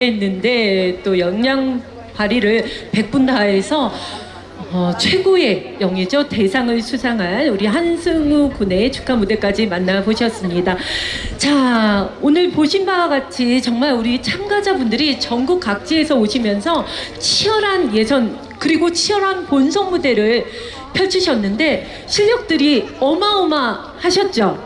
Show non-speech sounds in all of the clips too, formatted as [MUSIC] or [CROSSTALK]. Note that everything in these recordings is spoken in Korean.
했는데 또 역량 발휘를 100분 다해서 어, 최고의 영예죠 대상을 수상한 우리 한승우 군의 축하 무대까지 만나보셨습니다. 자 오늘 보신 바와 같이 정말 우리 참가자분들이 전국 각지에서 오시면서 치열한 예선 그리고 치열한 본선 무대를 펼치셨는데 실력들이 어마어마하셨죠.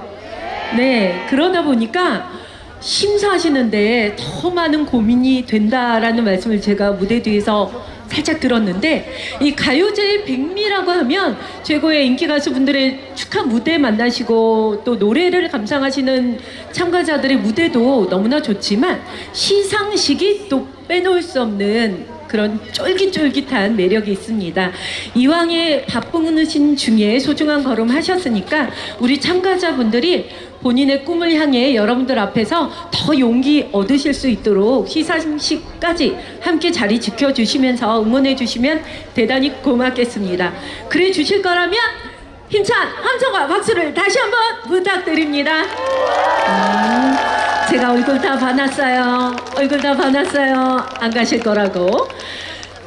네 그러다 보니까 심사하시는데 더 많은 고민이 된다라는 말씀을 제가 무대 뒤에서 살짝 들었는데 이 가요제의 백미라고 하면 최고의 인기 가수분들의 축하 무대 만나시고 또 노래를 감상하시는 참가자들의 무대도 너무나 좋지만 시상식이 또 빼놓을 수 없는 그런 쫄깃쫄깃한 매력이 있습니다. 이왕에 바쁘신 중에 소중한 걸음 하셨으니까 우리 참가자분들이 본인의 꿈을 향해 여러분들 앞에서 더 용기 얻으실 수 있도록 시상식까지 함께 자리 지켜주시면서 응원해 주시면 대단히 고맙겠습니다. 그래 주실 거라면 힘찬 함성과 박수를 다시 한번 부탁드립니다. 음, 제가 얼굴 다 봐놨어요. 얼굴 다 봐놨어요. 안 가실 거라고.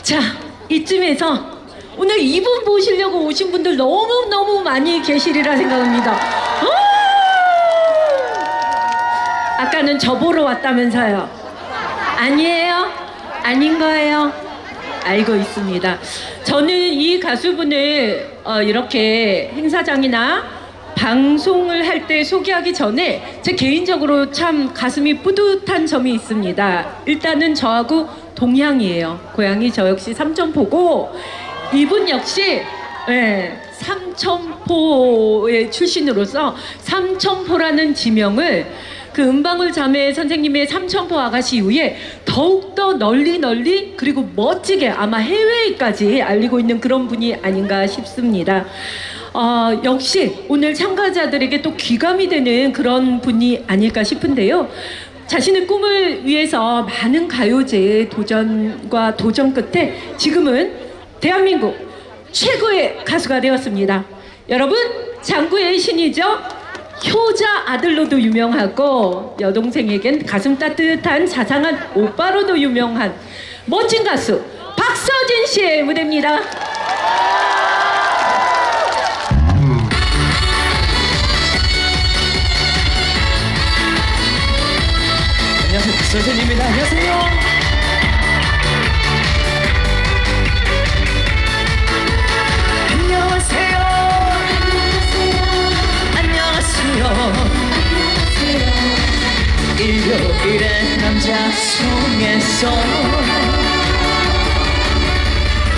자, 이쯤에서 오늘 이분 보시려고 오신 분들 너무너무 많이 계시리라 생각합니다. 어! 아까는 저 보러 왔다면서요. 아니에요? 아닌 거예요? 알고 있습니다. 저는 이 가수분을 어, 이렇게 행사장이나 방송을 할 때 소개하기 전에 제 개인적으로 참 가슴이 뿌듯한 점이 있습니다. 일단은 저하고 동향이에요. 고향이 저 역시 삼천포고 이분 역시 예, 삼천포의 출신으로서 삼천포라는 지명을 그 은방울 자매 선생님의 삼천포 아가씨 이후에 더욱더 널리 널리 그리고 멋지게 아마 해외까지 알리고 있는 그런 분이 아닌가 싶습니다. 어, 역시 오늘 참가자들에게 또 귀감이 되는 그런 분이 아닐까 싶은데요. 자신의 꿈을 위해서 많은 가요제의 도전과 도전 끝에 지금은 대한민국 최고의 가수가 되었습니다. 여러분, 장구의 신이죠? 효자 아들로도 유명하고 여동생에겐 가슴 따뜻한 자상한 오빠로도 유명한 멋진 가수 박서진 씨의 무대입니다. 선생님입니다. 안녕하세요. 일요일의 남자 속에서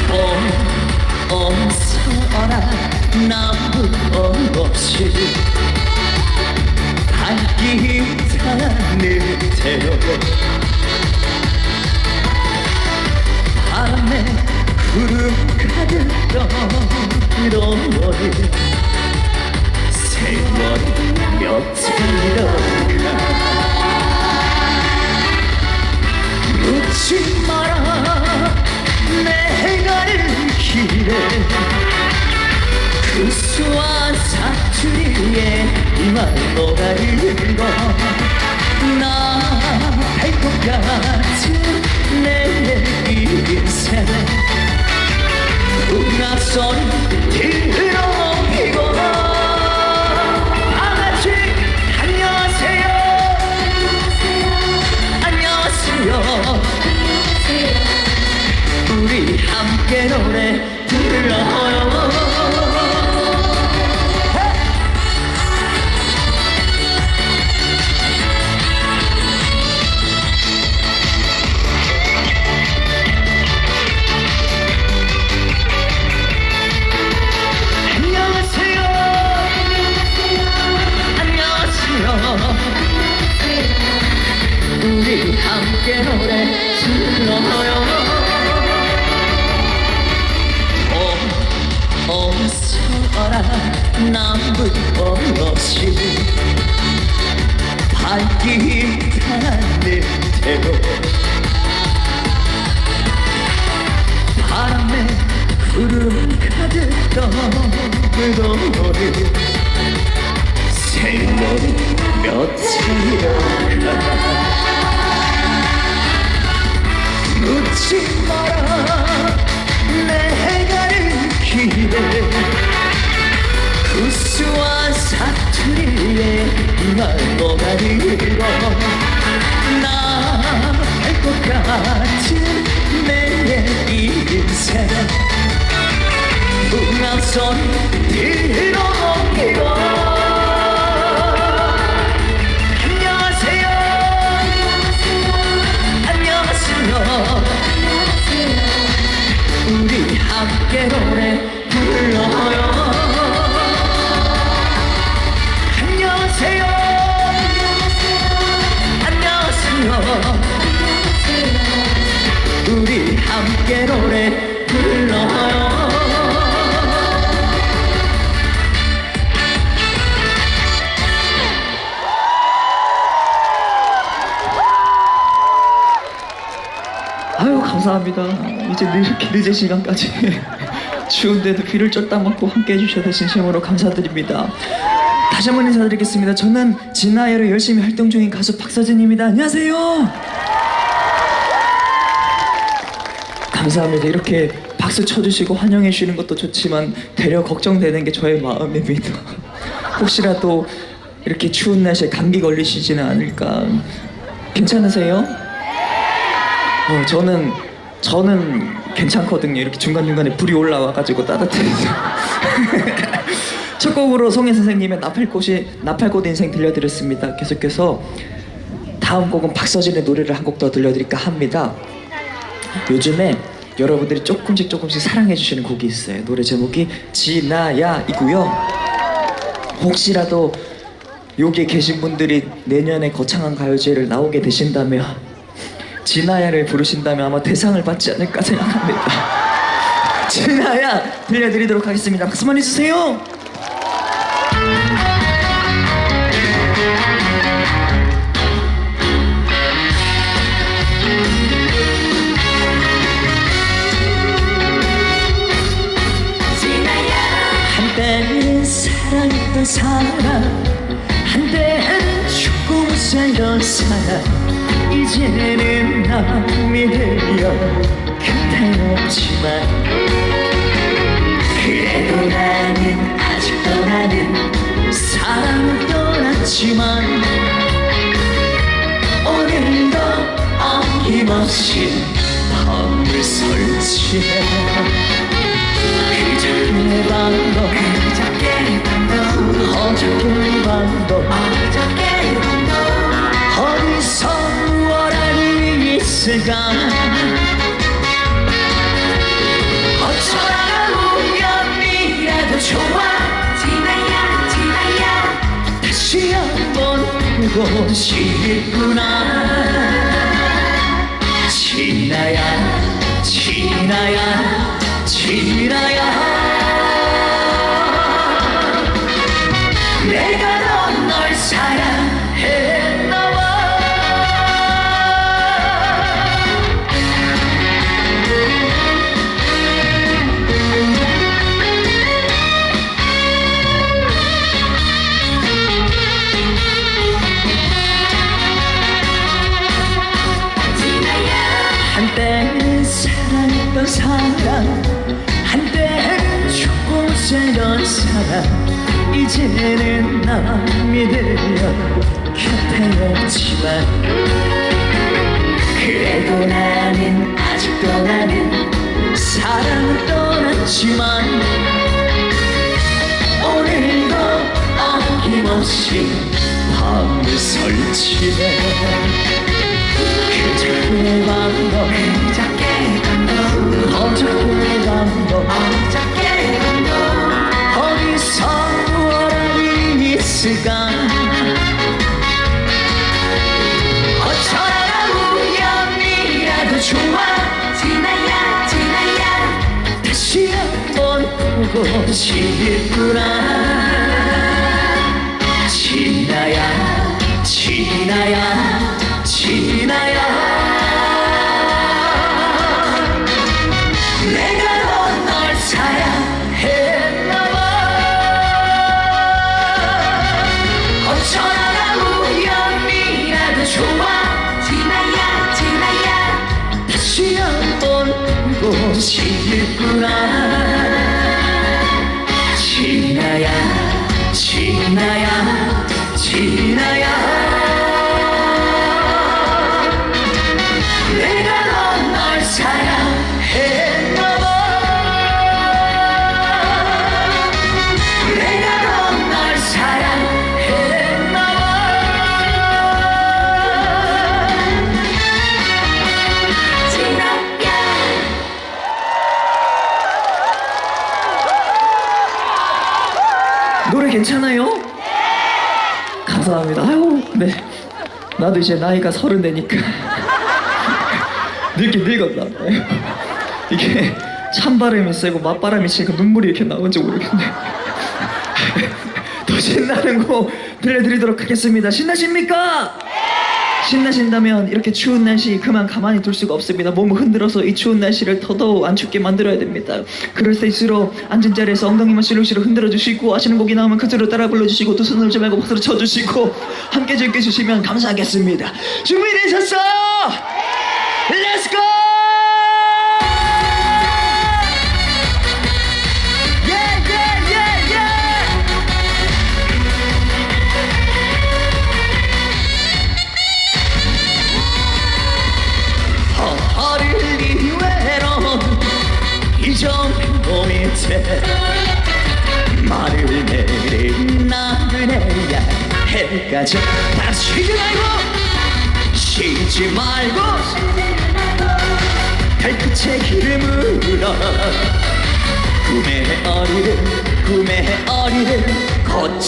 봄 어서라 나무 없이 발기타는 태워 밤에 구름 가득 떠오르는 세월이 며칠이던가 묻지 마라 내가 를 길에 구수한 사투리에 이만 오가는 거나할것 같은 내 인생 안녕하세요 안녕하세요 우리 함께 노래 불러요. 발기타는 대로 바람에 구름 가득 떠오르는 세월이 며칠이라 잊지 마라. 내 가는 길에 구수와 사투리에 말로가 들어 나할것 같은 내 인생 함께 노래 불러요 아유 감사합니다. 이제 이렇게 늦은 시간까지 [LAUGHS] 추운데도 귀를 쫓다 먹고 함께 해주셔서 진심으로 감사드립니다. 다시 한번 인사드리겠습니다. 저는 진아예로 열심히 활동 중인 가수 박서진입니다. 안녕하세요. 감사합니다. 이렇게 박수 쳐주시고 환영해 주시는 것도 좋지만 되려 걱정되는 게 저의 마음입니다. [LAUGHS] 혹시라도 이렇게 추운 날씨에 감기 걸리시지는 않을까. 괜찮으세요? 어, 저는 저는 괜찮거든요. 이렇게 중간 중간에 불이 올라와가지고 따뜻해서. [LAUGHS] 첫 곡으로 송혜 선생님의 나팔꽃이 나팔꽃 인생 들려드렸습니다. 계속해서 다음 곡은 박서진의 노래를 한 곡 더 들려드릴까 합니다. 요즘에 여러분들이 조금씩 조금씩 사랑해 주시는 곡이 있어요. 노래 제목이 지나야이고요. 혹시라도 여기에 계신 분들이 내년에 거창한 가요제를 나오게 되신다면 진아야를 부르신다면 아마 대상을 받지 않을까 생각합니다. 진아야 들려드리도록 하겠습니다. 박수만 해주세요. 사람 한때는 죽고 살던 사람 이제는 남이 되어 곁에 없지만 그래도 나는 아직도 나는 사랑을 떠났지만 오늘도 어김없이 밤을 설치해 밤도 어디서 무엇하니 있을까? 어쩌다가 우연이라도 좋아? 지나야 지나야. 다시 한번 보고 싶구나? 지나야 지나야 지나야 이제는 남이 되어 곁에 없지만 그래도 나는 아직도 나는 사랑을 떠났지만 오늘도 어김없이 밤을 설치네. 그저께 밤도 그저 보고 싶구 나도 이제 나이가 서른 되니까 늙긴 늙었다. 이게 찬바람이 세고 맞바람이 치니까 눈물이 이렇게 나온지 모르겠네. 더 신나는 곡 들려드리도록 하겠습니다. 신나십니까? 신나신다면 이렇게 추운 날씨 그만 가만히 둘 수가 없습니다. 몸을 흔들어서 이 추운 날씨를 더더욱 안 춥게 만들어야 됩니다. 그럴 때일수록 앉은 자리에서 엉덩이만 실룩실룩 흔들어 주시고 아시는 곡이 나오면 그대로 따라 불러주시고 두 손을 놀지 말고 박수로 쳐주시고 함께 즐겨주시면 감사하겠습니다. 준비되셨어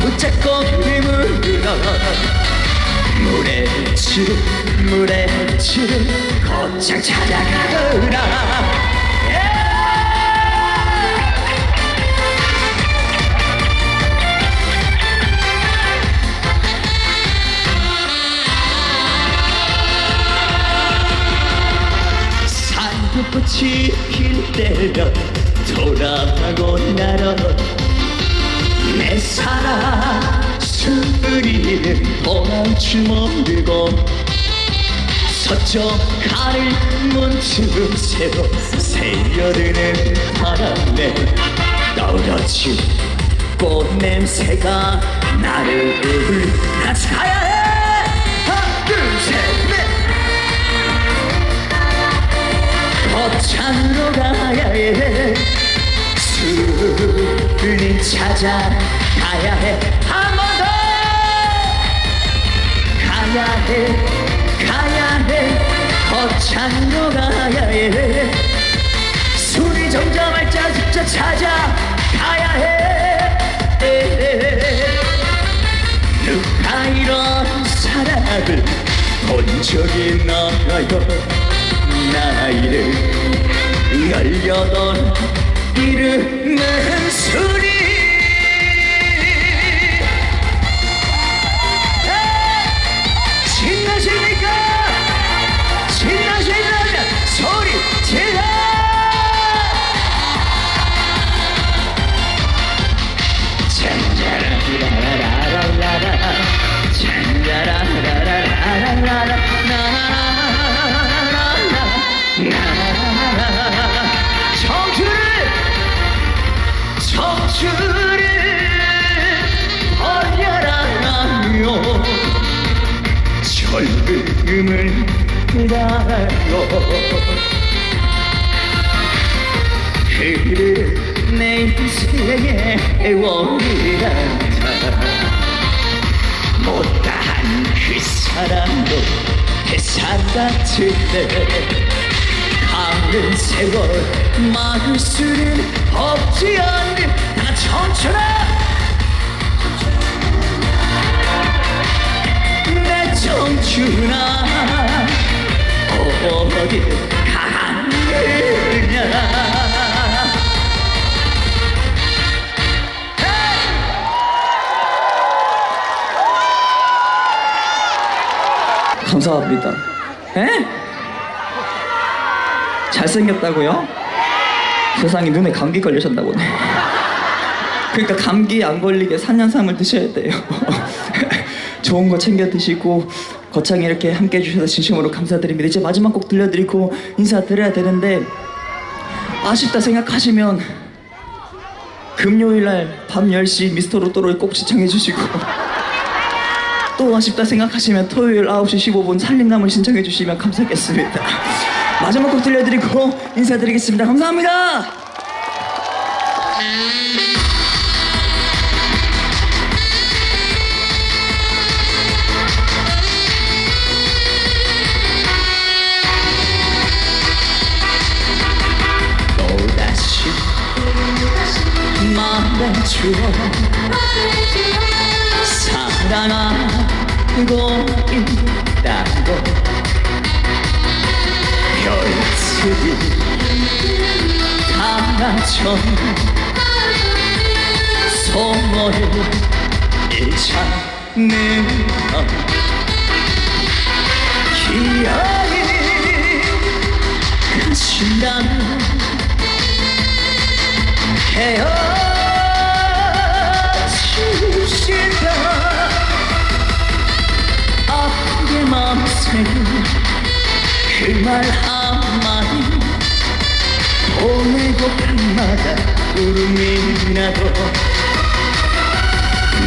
붙잡고 힘을 들어 물에 치를 물에 치를 곧장 찾아가거라 산불꽃이 필 때면 돌아가고 나러 내 사랑 스리는 도망칠 모르고 서쪽 가을 문틈 새로 새려드는 바람에 떨어진 꽃냄새가 나를 같이 가야 해. 하나 둘셋넷. 거창으로 가야 해 수를 찾아 가야 해 한 번 더 가야 해 가야 해. 거창으로 가야 해. 술이 정점할 자주자 찾아 가야 해. 누가 이런 사랑을 본 적이 있나요? 나이를 열여덟 이름 내 한소리 인생의 애원이란다 못다한 그 사람도 대사 같은데 가는 세월 막을 수는 없지 않는 나 청춘아 감사합니다. 에? 잘생겼다고요? 세상에 눈에 감기 걸리셨나 보네. 그러니까 감기 안 걸리게 산년삼을 드셔야 돼요. [LAUGHS] 좋은 거 챙겨 드시고 거창히 이렇게 함께 해주셔서 진심으로 감사드립니다. 이제 마지막 곡 들려드리고 인사드려야 되는데 아쉽다 생각하시면 금요일 날밤 10시 미스터 로또를 꼭 시청해 주시고 또 아쉽다 생각하시면 토요일 9시 15분 살림남을 신청해 주시면 감사하겠습니다. 마지막 곡 들려드리고 인사드리겠습니다. 감사합니다. 말해줘 사랑 하고 있다고 별들이 달아줘 소원을 잃지않는 기어이 가신다면 헤어지시 맘새는 그말 한마디 보내고 밤마다 울음이 나도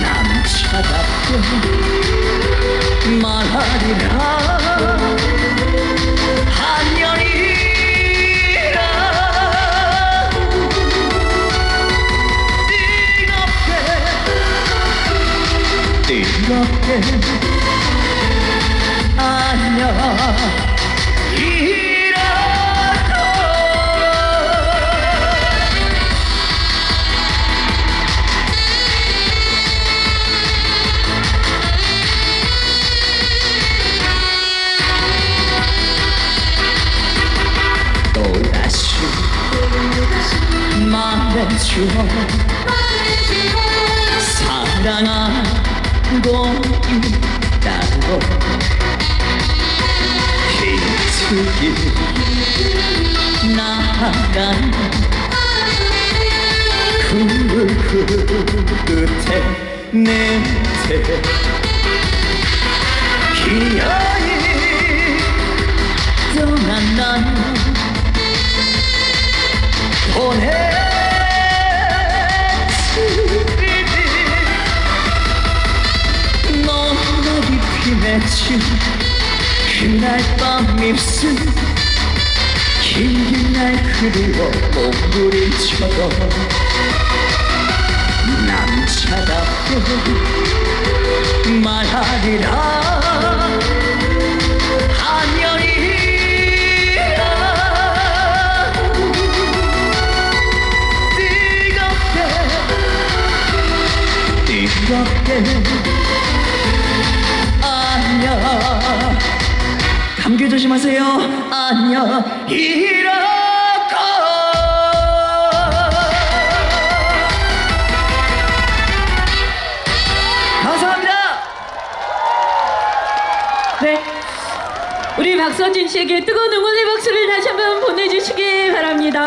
남자답게 말하리라. 한년이라. 뜨겁게 뜨겁게 안 끝에 냄새 기어이 떠난 난 깊이 맺힌 그날 밤 입술. 긴날 그리워 몸부림쳐도 남자답게 말하리라 한년이라. 뜨겁게 뜨겁게 안녕. 감기 조심하세요. 안녕. 이라 박서진 씨에게 뜨거운 응원의 박수를 다시 한번 보내주시기 바랍니다.